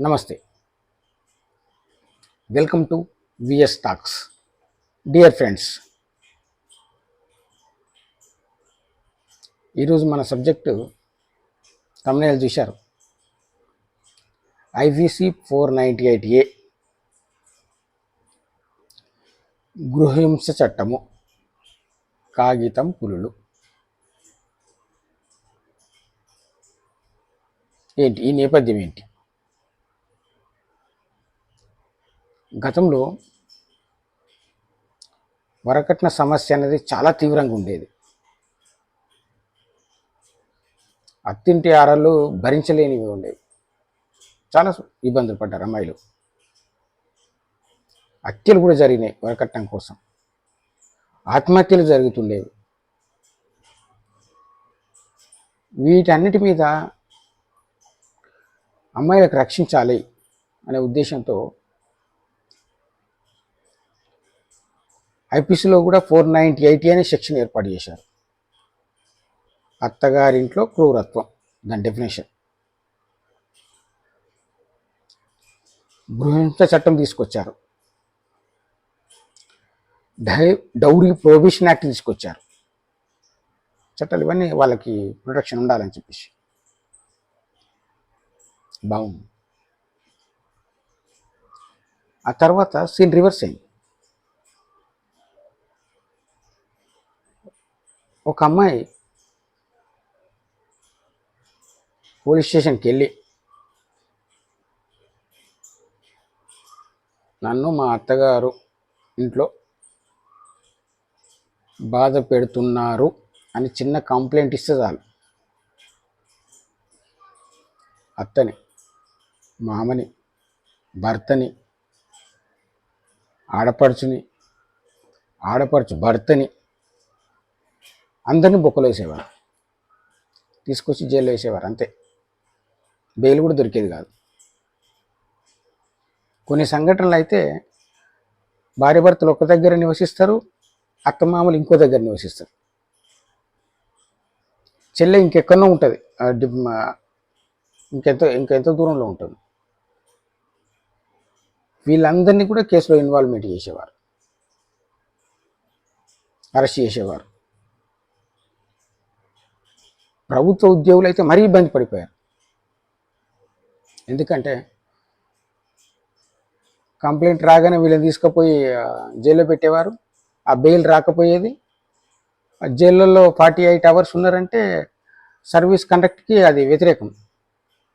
నమస్తే. Welcome to VS talks dear friends ఈరోజు మన సబ్జెక్టు తమిళ చూశారు. IVC four ninety eight A గృహహింస చట్టము కాగితం పులులు. ఏంటి ఈ నేపథ్యం ఏంటి? గతంలో వరకట్న సమస్య అనేది చాలా తీవ్రంగా ఉండేది. అత్తింటి ఆరళ్ళు భరించలేనివి ఉండేవి. చాలా ఇబ్బందులు పడ్డారు అమ్మాయిలు. హత్యలు కూడా జరిగినాయి వరకట్నం కోసం. ఆత్మహత్యలు జరుగుతుండేవి. వీటన్నిటి మీద అమ్మాయిలకు రక్షించాలి అనే ఉద్దేశంతో ఐపీసీలో కూడా ఫోర్ నైంటీ ఎయిటీ అనే సెక్షన్ ఏర్పాటు చేశారు. అత్తగారింట్లో క్రూరత్వం దాని డెఫినేషన్ గృహహింస చట్టం తీసుకొచ్చారు. డై డౌరీ ప్రొహిబిషన్ యాక్ట్ తీసుకొచ్చారు. చట్టాలు ఇవన్నీ వాళ్ళకి ప్రొటెక్షన్ ఉండాలని చెప్పేసి. బాగుంది. ఆ తర్వాత సీన్ రివర్స్ అయింది. ఒక అమ్మాయి పోలీస్ స్టేషన్కి వెళ్ళి నన్ను మా అత్తగారు ఇంట్లో బాధ పెడుతున్నారు అని చిన్న కంప్లైంట్ ఇస్తే చాలు. అత్తని మామని భర్తని ఆడపడుచుని ఆడపడుచు భర్తని అందరినీ బొక్కలో వేసేవారు. తీసుకొచ్చి జైల్లో వేసేవారు అంతే. బెయిల్ కూడా దొరికేది కాదు. కొన్ని సంఘటనలు అయితే భార్య భర్తలు ఒక దగ్గర నివసిస్తారు అత్తమామలు ఇంకో దగ్గర నివసిస్తారు. చెల్లె ఇంకెక్కడో ఉంటుంది. ఇంకెంతో ఇంకెంతో దూరంలో ఉంటుంది. వీళ్ళందరినీ కూడా కేసులో ఇన్వాల్వ్మెంట్ చేసేవారు. అరెస్ట్ చేసేవారు. ప్రభుత్వ ఉద్యోగులు అయితే మరీ ఇబ్బంది పడిపోయారు. ఎందుకంటే కంప్లైంట్ రాగానే వీళ్ళని తీసుకుపోయి ఆ, జైల్లో పెట్టేవారు. ఆ బెయిల్ రాకపోయేది. ఆ జైళ్ళల్లో ఫార్టీ ఎయిట్ అవర్స్ ఉన్నారంటే సర్వీస్ కండక్ట్కి అది వ్యతిరేకం.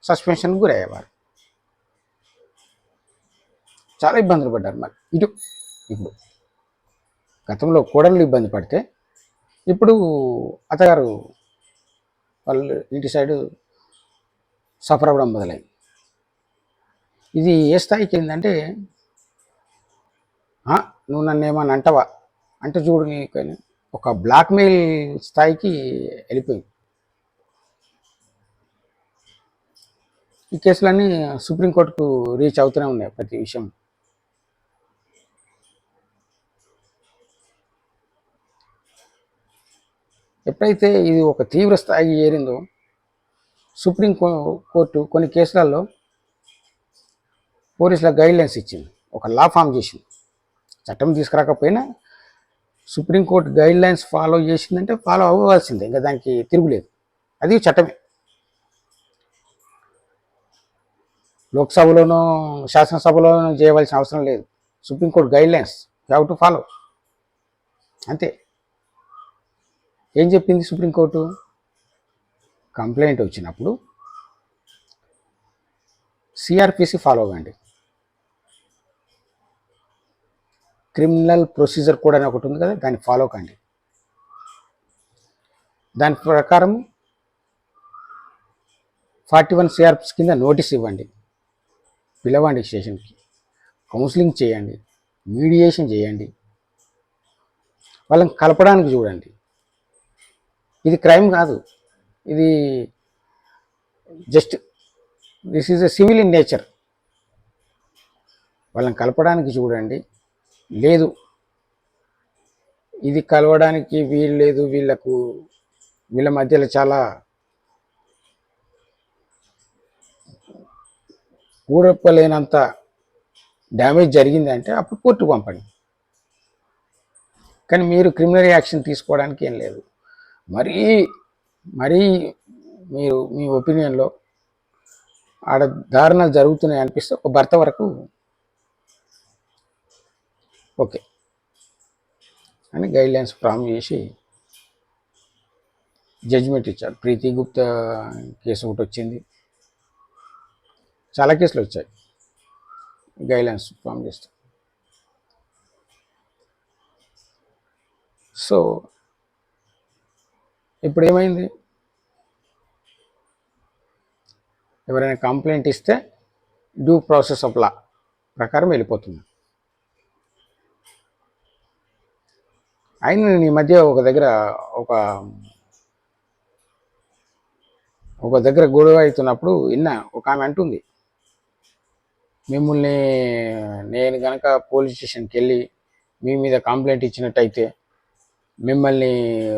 సస్పెన్షన్కి గురయ్యేవారు. చాలా ఇబ్బందులు పడ్డారు మరి. ఇటు ఇప్పుడు గతంలో కోడళ్ళు ఇబ్బంది పడితే ఇప్పుడు అత్తగారు వాళ్ళు ఇంటి సైడు సఫర్ అవ్వడం మొదలైంది. ఇది ఏ స్థాయికి ఏంటంటే నువ్వు నన్ను ఏమని అంటవా? అంటే చూడు నీకు ఒక బ్లాక్మెయిల్ స్థాయికి వెళ్ళిపోయింది. ఈ కేసులన్నీ సుప్రీంకోర్టుకు రీచ్ అవుతూనే ఉన్నాయి ప్రతి విషయం. ఎప్పుడైతే ఇది ఒక తీవ్ర స్థాయి ఏరిందో సుప్రీం కోర్టు కొన్ని కేసులలో పోలీసుల గైడ్లైన్స్ ఇచ్చింది. ఒక లా ఫామ్ చేసింది. చట్టం తీసుకురాకపోయినా సుప్రీంకోర్టు గైడ్లైన్స్ ఫాలో చేసిందంటే ఫాలో అవ్వాల్సిందే. ఇంకా దానికి తిరుగులేదు. అది చట్టమే. లోక్సభలోనూ శాసనసభలోనూ చేయవలసిన అవసరం లేదు. Supreme court guidelines have to follow అంతే. ఏం చెప్పింది సుప్రీంకోర్టు? కంప్లైంట్ వచ్చినప్పుడు సిఆర్పిసి ఫాలో అవ్వండి. క్రిమినల్ ప్రొసీజర్ కోడ్ అని ఒకటి ఉంది కదా దాన్ని ఫాలో కండి. దాని ప్రకారం ఫార్టీ వన్ సిఆర్పిస్ కింద నోటీస్ ఇవ్వండి. పిలవండి స్టేషన్కి. కౌన్సిలింగ్ చేయండి. మీడియేషన్ చేయండి. వాళ్ళని కలపడానికి చూడండి. ఇది క్రైమ్ కాదు. ఇది just this is a civil in nature. వాళ్ళని కలపడానికి చూడండి. లేదు. ఇది కలవడానికి వీలు లేదు. వీళ్ళకు వీళ్ళ మధ్యలో చాలా కూడప్పలేనంత డ్యామేజ్ జరిగిందంటే అప్పుడు కోర్టు పంపండి. కానీ మీరు క్రిమినల్ యాక్షన్ తీసుకోవడానికి ఏం లేదు. మరీ మరీ మీరు మీ ఒపీనియన్లో ఆడ దారుణాలు జరుగుతున్నాయి అనిపిస్తే ఒక భర్త వరకు ఓకే. అని గైడ్లైన్స్ ప్రామ్ చేసి జడ్జిమెంట్ ఇచ్చారు. ప్రీతి గుప్తా కేసు ఒకటి వచ్చింది. చాలా కేసులు వచ్చాయి. గైడ్లైన్స్ ఫామ్ చేస్తాం. సో ఇప్పుడు ఏమైంది? ఎవరైనా కంప్లైంట్ ఇస్తే డ్యూ ప్రాసెస్ ఆఫ్ లా ప్రకారం వెళ్ళిపోతుంది. అయినా నేను ఈ మధ్య ఒక దగ్గర ఒక ఒక దగ్గర గొడవ అవుతున్నప్పుడు విన్నా ఒక ఆమె అంటుంది. మిమ్మల్ని నేను కనుక పోలీస్ స్టేషన్కి వెళ్ళి మీ మీద కంప్లైంట్ ఇచ్చినట్టయితే మిమ్మల్ని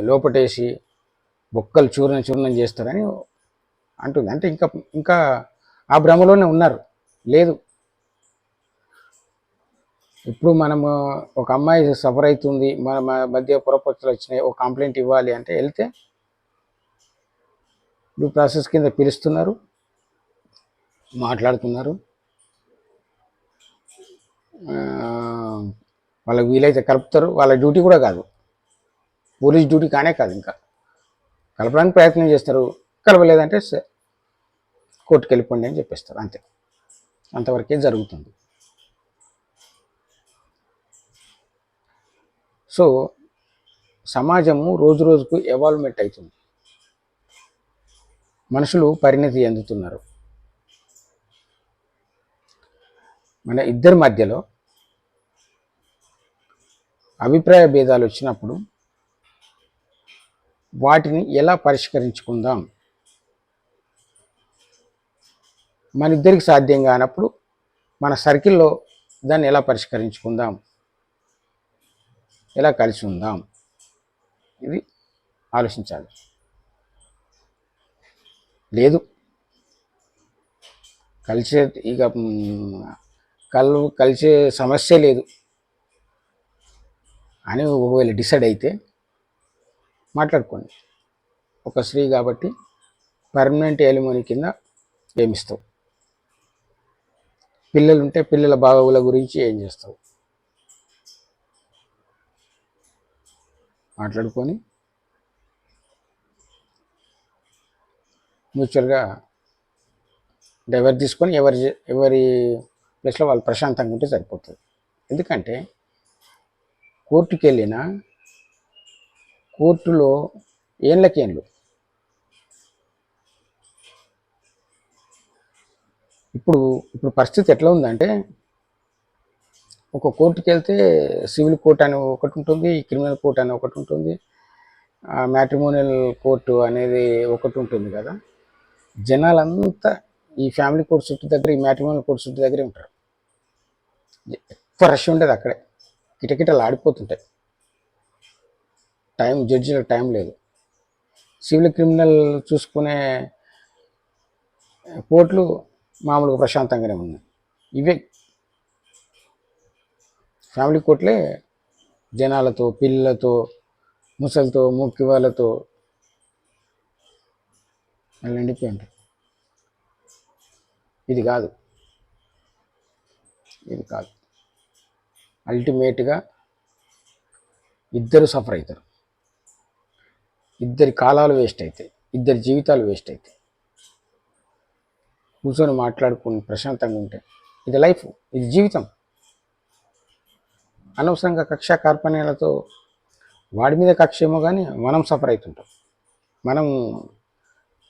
లోపటేసి బొక్కలు చూర్ణ చూర్ణం చేస్తారని అంటుంది. అంటే ఇంకా ఇంకా ఆ భ్రమలోనే ఉన్నారు. లేదు. ఇప్పుడు మనము ఒక అమ్మాయి సఫర్ అవుతుంది మన మధ్య పొరపచ్చులు వచ్చినాయి ఒక కంప్లైంట్ ఇవ్వాలి అంటే వెళ్తే డ్యూ ప్రాసెస్ కింద పిలుస్తున్నారు మాట్లాడుతున్నారు. వాళ్ళకి వీలైతే కలుపుతారు. వాళ్ళ డ్యూటీ కూడా కాదు. పోలీస్ డ్యూటీ కానే కాదు ఇంకా. కలపడానికి ప్రయత్నం చేస్తారు. కలపలేదంటే కోర్టుకు వెళ్ళిపోండి అని చెప్పేస్తారు. అంతే. అంతవరకే జరుగుతుంది. సో సమాజము రోజు రోజుకు ఎవాల్వ్మెంట్ అవుతుంది. మనుషులు పరిణతి చెందుతున్నారు. మన ఇద్దరి మధ్యలో అభిప్రాయ భేదాలు వచ్చినప్పుడు వాటిని ఎలా పరిష్కరించుకుందాం? మన ఇద్దరికి సాధ్యం కానప్పుడు మన సర్కిల్లో దాన్ని ఎలా పరిష్కరించుకుందాం? ఎలా కలిసి ఉందాం? ఇది ఆలోచించాలి. లేదు. కలిసే ఇక కల్ కళ్ళు కలిసే సమస్య లేదు. అని ఒకవేళ డిసైడ్ అయితే మాట్లాడుకోండి. ఒక స్త్రీ కాబట్టి పర్మనెంట్ ఎలిమోని కింద ఏమిస్తావు పిల్లలు ఉంటే పిల్లల బాగోగుల గురించి ఏం చేస్తావు? మాట్లాడుకొని మ్యూచువల్గా డైవర్ తీసుకొని ఎవరి ఎవరి ప్లేస్లో వాళ్ళు ప్రశాంతంగా ఉంటే సరిపోతుంది. ఎందుకంటే కోర్టుకెళ్ళినా కోర్టులో ఏళ్ళకేళ్ళు. ఇప్పుడు ఇప్పుడు పరిస్థితి ఎట్లా ఉందంటే ఒక కోర్టుకి వెళ్తే సివిల్ కోర్ట్ అని ఒకటి ఉంటుంది క్రిమినల్ కోర్ట్ అని ఒకటి ఉంటుంది మ్యాట్రిమోనియల్ కోర్టు అనేది ఒకటి ఉంటుంది కదా. జనాలంతా ఈ ఫ్యామిలీ కోర్టు చుట్టూ దగ్గర ఈ మ్యాట్రిమోనియల్ కోర్ట్ చుట్టూ దగ్గరే ఉంటారు. ఎక్కువ రష్ ఉండేది అక్కడే. కిటకిటలు ఆడిపోతుంటాయి. టైం జడ్జిలకు టైం లేదు. సివిల్ క్రిమినల్ చూసుకునే కోర్టులు మామూలుగా ప్రశాంతంగానే ఉన్నాయి. ఇవే ఫ్యామిలీ కోర్టులే జనాలతో పిల్లలతో ముసలితో ముక్కి వాళ్ళతో అలా నిండిపోయి ఉంటాయి ఇది కాదు. ఇది కాదు. అల్టిమేట్గా ఇద్దరు సఫర్ అవుతారు ఇద్దరి కాలాలు వేస్ట్ అవుతాయి ఇద్దరి జీవితాలు వేస్ట్ అవుతాయి కూర్చొని మాట్లాడుకుని ప్రశాంతంగా ఉంటే ఇది లైఫ్ ఇది జీవితం. అనవసరంగా కక్ష కార్పణ్యాలతో వాడి మీద కక్ష ఏమో కానీ మనం సఫర్ అవుతుంటాం. మనం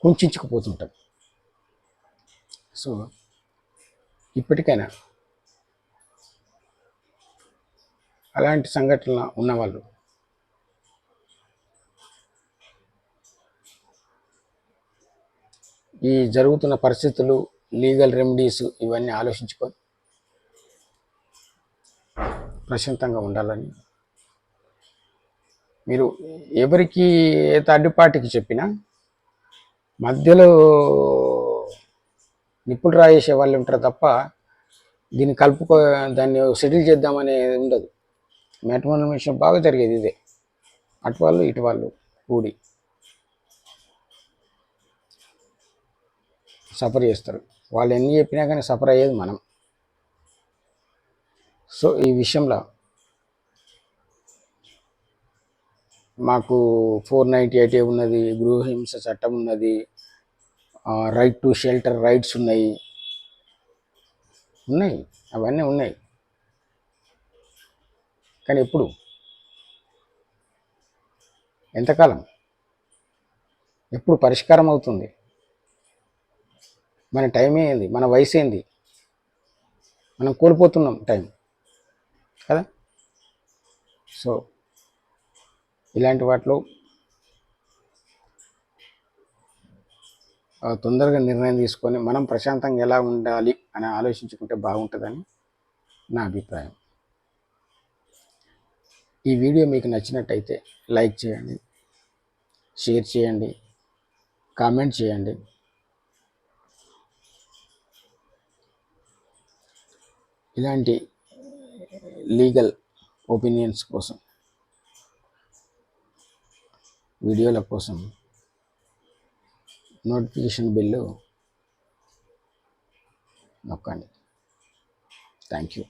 కుంచుకుపోతుంటాం సో ఇప్పటికైనా అలాంటి సంఘటనలు ఉన్నవాళ్ళు ఈ జరుగుతున్న పరిస్థితులు లీగల్ రెమెడీస్ ఇవన్నీ ఆలోచించుకొని ప్రశాంతంగా ఉండాలని మీరు ఎవరికి ఏ థర్డ్ పార్టీకి చెప్పినా మధ్యలో నిప్పులు రాయేసే వాళ్ళు ఉంటారు తప్ప దీన్ని కలుపుకో దాన్ని సెటిల్ చేద్దామనే ఉండదు. మ్యాట్రిమోనియల్ మిషన్ బాగా జరిగేది ఇదే. అటు వాళ్ళు ఇటు వాళ్ళు కూడి. సఫర్ చేస్తారు. వాళ్ళు ఎన్ని చెప్పినా కానీ సఫర్ అయ్యేది మనం. సో ఈ విషయంలో మాకు ఫోర్ నైంటీ ఎయిట్ ఉన్నది గృహహింస చట్టం ఉన్నది రైట్ టు షెల్టర్ రైట్స్ ఉన్నాయి. ఉన్నాయి. అవన్నీ ఉన్నాయి. కానీ ఎప్పుడు? ఎంతకాలం? ఎప్పుడు పరిష్కారం అవుతుంది? మన టైం ఏంది? మన వయసు ఏంది? మనం కోల్పోతున్నాం టైం కదా? సో ఇలాంటి వాటిలో తొందరగా నిర్ణయం తీసుకొని మనం ప్రశాంతంగా ఎలా ఉండాలి అని ఆలోచించుకుంటే బాగుంటుందని నా అభిప్రాయం. ఈ వీడియో మీకు నచ్చినట్టయితే లైక్ చేయండి షేర్ చేయండి కామెంట్ చేయండి. ఇలాంటి లీగల్ ఒపీనియన్స్ కోసం వీడియోల కోసం నోటిఫికేషన్ బిల్లు నొక్కండి. Thank you.